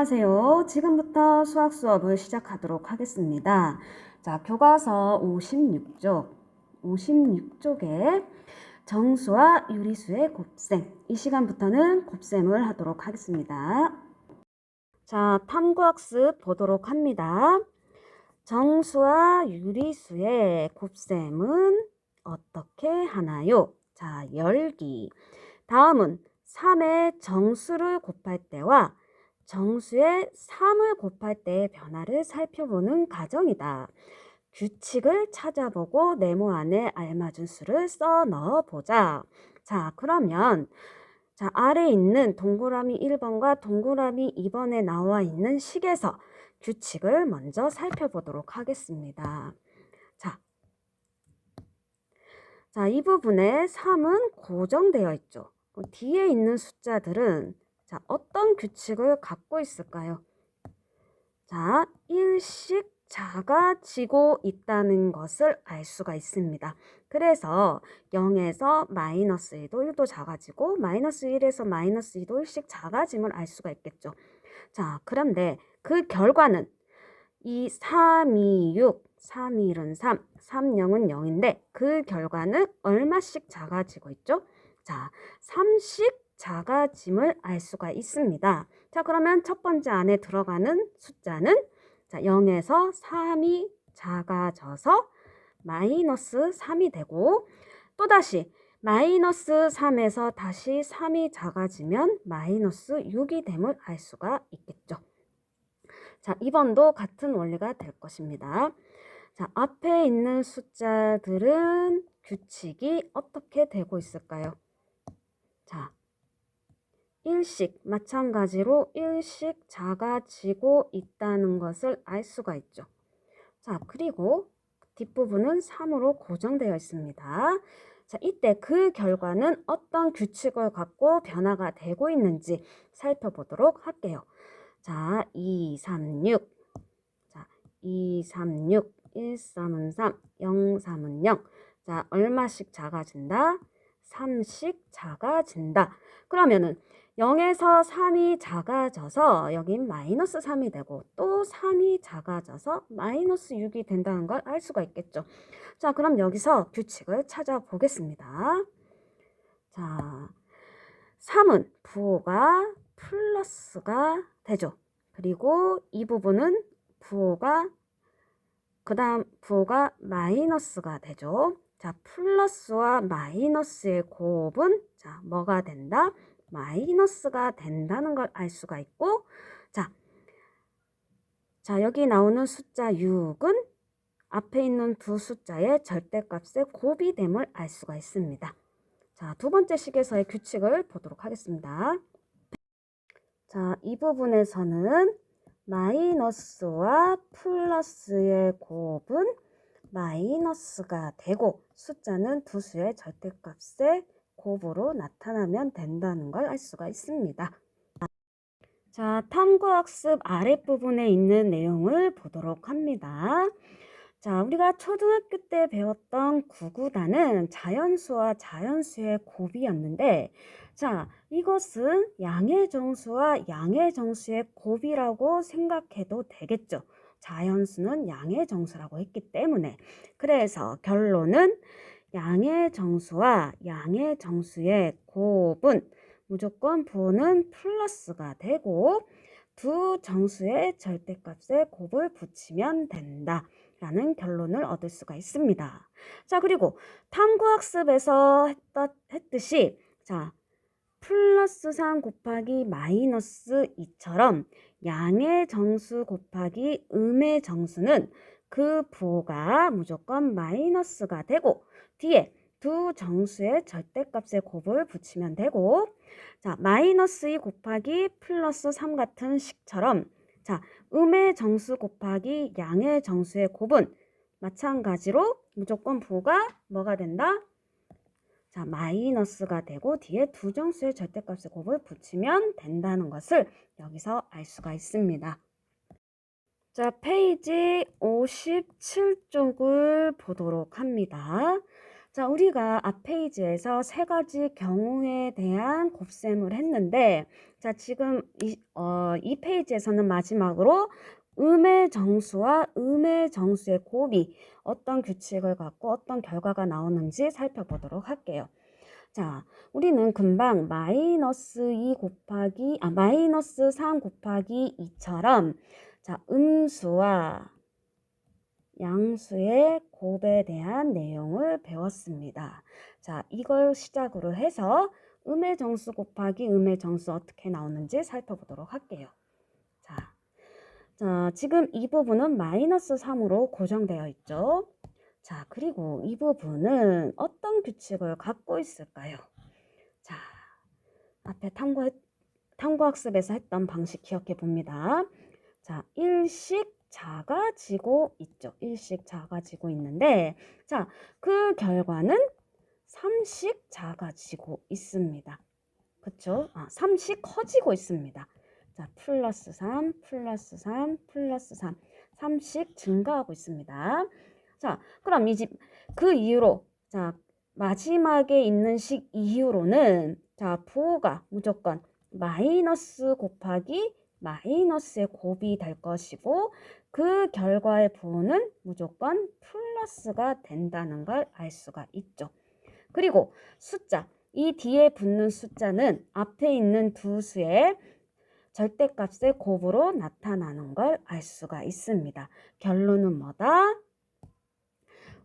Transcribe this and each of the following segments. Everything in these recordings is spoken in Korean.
안녕하세요. 지금부터 수학 수업을 시작하도록 하겠습니다. 자, 교과서 56쪽, 56쪽에 정수와 유리수의 곱셈. 이 시간부터는 곱셈을 하도록 하겠습니다. 자, 탐구학습 보도록 합니다. 정수와 유리수의 곱셈은 어떻게 하나요? 자, 열기. 다음은 3의 정수를 곱할 때와 정수의 3을 곱할 때의 변화를 살펴보는 과정이다. 규칙을 찾아보고 네모 안에 알맞은 수를 써 넣어 보자. 자, 그러면 자, 아래 있는 동그라미 1번과 동그라미 2번에 나와 있는 식에서 규칙을 먼저 살펴보도록 하겠습니다. 자, 자, 이 부분에 3은 고정되어 있죠. 그 뒤에 있는 숫자들은 자, 어떤 규칙을 갖고 있을까요? 자, 일씩 작아지고 있다는 것을 알 수가 있습니다. 그래서 0에서 마이너스 1도 1도 작아지고 마이너스 1에서 마이너스 2도 1씩 작아짐을 알 수가 있겠죠. 자, 그런데 그 결과는 이 3, 2, 6, 3, 1은 3, 3, 0은 0인데 그 결과는 얼마씩 작아지고 있죠? 자, 3씩 작아짐을 알 수가 있습니다. 자, 그러면 첫 번째 안에 들어가는 숫자는 자, 0에서 3이 작아져서 마이너스 3이 되고 또다시 마이너스 3에서 다시 3이 작아지면 마이너스 6이 됨을 알 수가 있겠죠. 자, 2번도 같은 원리가 될 것입니다. 자, 앞에 있는 숫자들은 규칙이 어떻게 되고 있을까요? 자, 일씩 마찬가지로 일씩 작아지고 있다는 것을 알 수가 있죠. 자, 그리고 뒷부분은 3으로 고정되어 있습니다. 자, 이때 그 결과는 어떤 규칙을 갖고 변화가 되고 있는지 살펴보도록 할게요. 자, 2, 3, 6. 자, 2, 3, 6. 1, 3은 3, 0, 3은 0. 자, 얼마씩 작아진다? 3씩 작아진다. 그러면은 0에서 3이 작아져서 여긴 마이너스 3이 되고 또 3이 작아져서 마이너스 6이 된다는 걸 알 수가 있겠죠. 자, 그럼 여기서 규칙을 찾아보겠습니다. 자, 3은 부호가 플러스가 되죠. 그리고 이 부분은 부호가 그 다음 부호가 마이너스가 되죠. 자, 플러스와 마이너스의 곱은 자, 뭐가 된다? 마이너스가 된다는 걸 알 수가 있고 자, 자 여기 나오는 숫자 6은 앞에 있는 두 숫자의 절대값의 곱이 됨을 알 수가 있습니다. 자, 두 번째 식에서의 규칙을 보도록 하겠습니다. 자, 이 부분에서는 마이너스와 플러스의 곱은 마이너스가 되고 숫자는 두 수의 절대값의 곱으로 나타나면 된다는 걸 알 수가 있습니다. 자, 탐구학습 아랫부분에 있는 내용을 보도록 합니다. 자, 우리가 초등학교 때 배웠던 구구단은 자연수와 자연수의 곱이었는데, 자, 이것은 양의 정수와 양의 정수의 곱이라고 생각해도 되겠죠. 자연수는 양의 정수라고 했기 때문에. 그래서 결론은 양의 정수와 양의 정수의 곱은 무조건 부호는 플러스가 되고 두 정수의 절대값에 곱을 붙이면 된다. 라는 결론을 얻을 수가 있습니다. 자, 그리고 탐구학습에서 했다, 했듯이, 자, 플러스 3 곱하기 마이너스 2처럼 양의 정수 곱하기 음의 정수는 그 부호가 무조건 마이너스가 되고 뒤에 두 정수의 절대값의 곱을 붙이면 되고 자 마이너스 2 곱하기 플러스 3 같은 식처럼 자 음의 정수 곱하기 양의 정수의 곱은 마찬가지로 무조건 부가 뭐가 된다? 자 마이너스가 되고 뒤에 두 정수의 절대값의 곱을 붙이면 된다는 것을 여기서 알 수가 있습니다. 자 페이지 57쪽을 보도록 합니다. 자, 우리가 앞 페이지에서 세 가지 경우에 대한 곱셈을 했는데, 자, 지금 이, 어, 이 페이지에서는 마지막으로 음의 정수와 음의 정수의 곱이 어떤 규칙을 갖고 어떤 결과가 나오는지 살펴보도록 할게요. 자, 우리는 금방 마이너스 2 곱하기, 아, 마이너스 3 곱하기 2처럼, 자, 음수와 양수의 곱에 대한 내용을 배웠습니다. 자, 이걸 시작으로 해서 음의 정수 곱하기 음의 정수 어떻게 나오는지 살펴보도록 할게요. 자, 자, 지금 이 부분은 마이너스 3으로 고정되어 있죠. 자, 그리고 이 부분은 어떤 규칙을 갖고 있을까요? 자, 앞에 탐구, 탐구학습에서 했던 방식 기억해 봅니다. 자, 일식 작아지고 있죠. 일씩 작아지고 있는데, 자, 그 결과는 3씩 작아지고 있습니다. 그쵸? 아, 3씩 커지고 있습니다. 자, 플러스 3, 플러스 3, 플러스 3. 3씩 증가하고 있습니다. 자, 그럼 이 집, 그 이후로, 자, 마지막에 있는 식 이후로는, 자, 부호가 무조건 마이너스 곱하기 마이너스의 곱이 될 것이고, 그 결과의 부호는 무조건 플러스가 된다는 걸 알 수가 있죠. 그리고 숫자, 이 뒤에 붙는 숫자는 앞에 있는 두 수의 절대값의 곱으로 나타나는 걸 알 수가 있습니다. 결론은 뭐다?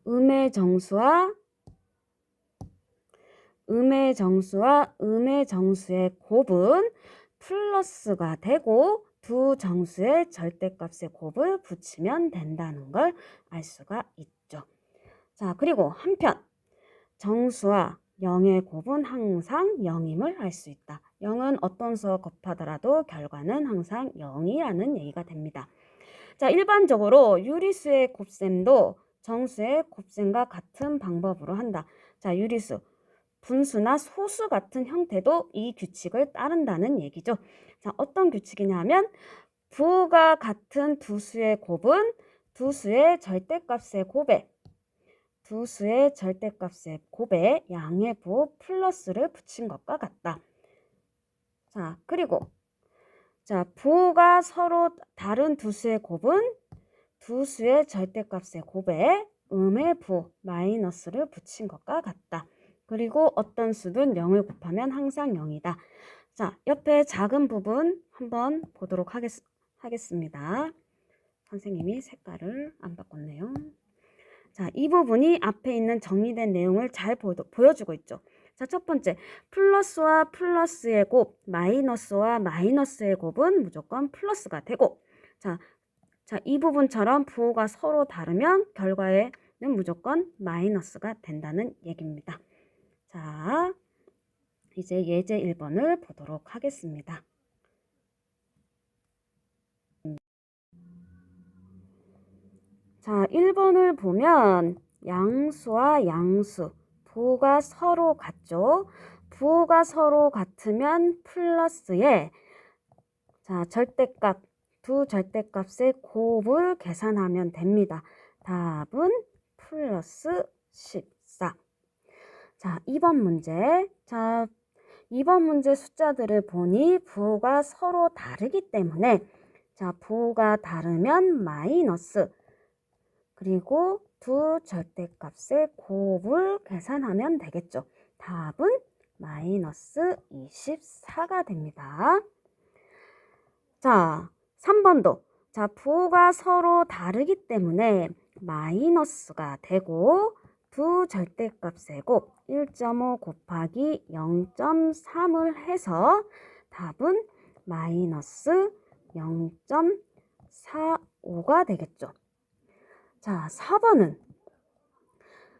음의 정수와 음의 정수와 음의 정수의 곱은 플러스가 되고 두 정수의 절대값의 곱을 붙이면 된다는 걸 알 수가 있죠. 자, 그리고 한편 정수와 0의 곱은 항상 0임을 알 수 있다. 0은 어떤 수와 곱하더라도 결과는 항상 0이라는 얘기가 됩니다. 자, 일반적으로 유리수의 곱셈도 정수의 곱셈과 같은 방법으로 한다. 자, 유리수, 분수나 소수 같은 형태도 이 규칙을 따른다는 얘기죠. 자, 어떤 규칙이냐면 부호가 같은 두 수의 곱은 두 수의 절대값의 곱에 두 수의 절대값의 곱에 양의 부호 플러스를 붙인 것과 같다. 자, 그리고 자, 부호가 서로 다른 두 수의 곱은 두 수의 절대값의 곱에 음의 부호 마이너스를 붙인 것과 같다. 그리고 어떤 수든 0을 곱하면 항상 0이다. 자, 옆에 작은 부분 한번 보도록 하겠, 하겠습니다. 선생님이 색깔을 안 바꿨네요. 자, 이 부분이 앞에 있는 정리된 내용을 잘 보, 보여주고 있죠. 자, 첫 번째, 플러스와 플러스의 곱, 마이너스와 마이너스의 곱은 무조건 플러스가 되고, 자, 자, 이 부분처럼 부호가 서로 다르면 결과에는 무조건 마이너스가 된다는 얘기입니다. 자, 이제 예제 1번을 보도록 하겠습니다. 자, 1번을 보면 양수와 양수, 부호가 서로 같죠? 부호가 서로 같으면 플러스에 자, 절대값, 두 절대값의 곱을 계산하면 됩니다. 답은 플러스 14. 자, 2번 문제. 자, 2번 문제 숫자들을 보니 부호가 서로 다르기 때문에 자, 부호가 다르면 마이너스 그리고 두 절대값의 곱을 계산하면 되겠죠. 답은 마이너스 24가 됩니다. 자, 3번도 자, 부호가 서로 다르기 때문에 마이너스가 되고 두 절대값의 곱 1.5 곱하기 0.3을 해서 답은 마이너스 0.45가 되겠죠. 자, 4번은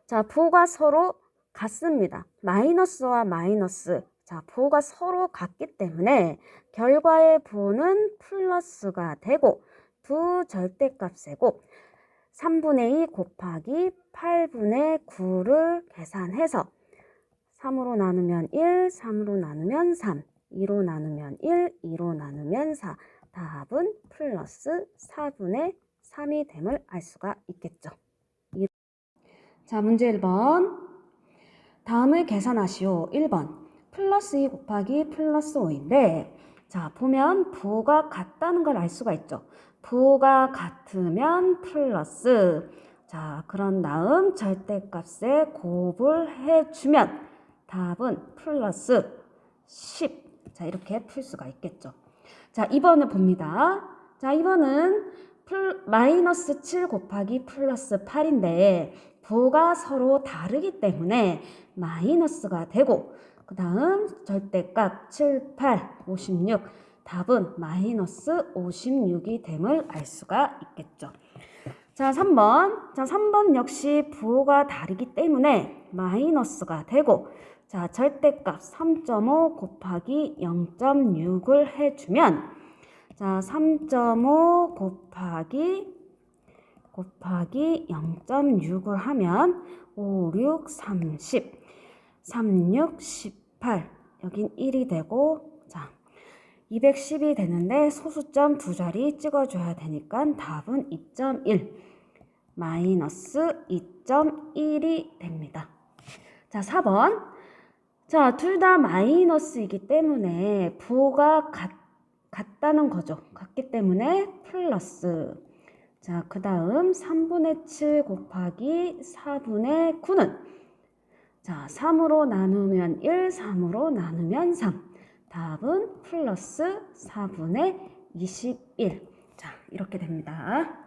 자, 부호가 서로 같습니다. 마이너스와 마이너스. 자, 부호가 서로 같기 때문에 결과의 부호는 플러스가 되고 두 절대값의 곱 3분의 2 곱하기 8분의 9를 계산해서 3으로 나누면 1, 3으로 나누면 3, 2로 나누면 1, 2로 나누면 4. 답은 플러스 4분의 3이 됨을 알 수가 있겠죠. 자, 문제 1번. 다음을 계산하시오. 1번. 플러스 2 곱하기 플러스 5인데, 자, 보면 부호가 같다는 걸 알 수가 있죠. 부호가 같으면 플러스. 자, 그런 다음 절대값에 곱을 해주면 답은 플러스 10. 자, 이렇게 풀 수가 있겠죠. 자, 2번을 봅니다. 자, 2번은 플, 마이너스 7 곱하기 플러스 8인데 부호가 서로 다르기 때문에 마이너스가 되고 그 다음 절대값 7, 8, 56 답은 마이너스 56이 됨을 알 수가 있겠죠. 자, 3번. 자, 3번 역시 부호가 다르기 때문에 마이너스가 되고 자, 절대값 3.5 곱하기 0.6을 해주면 자, 3.5 곱하기 곱하기 0.6을 하면 5, 6, 30, 3, 6, 18 여긴 1이 되고 자 210이 되는데 소수점 두 자리 찍어줘야 되니까 답은 2.1 마이너스 2.1이 됩니다. 자 4번 자 둘 다 마이너스이기 때문에 부호가 같, 같다는 거죠. 같기 때문에 플러스 자, 그 다음 3분의 7 곱하기 4분의 9는 자, 3으로 나누면 1, 3으로 나누면 3. 답은 플러스 4분의 21. 자, 이렇게 됩니다.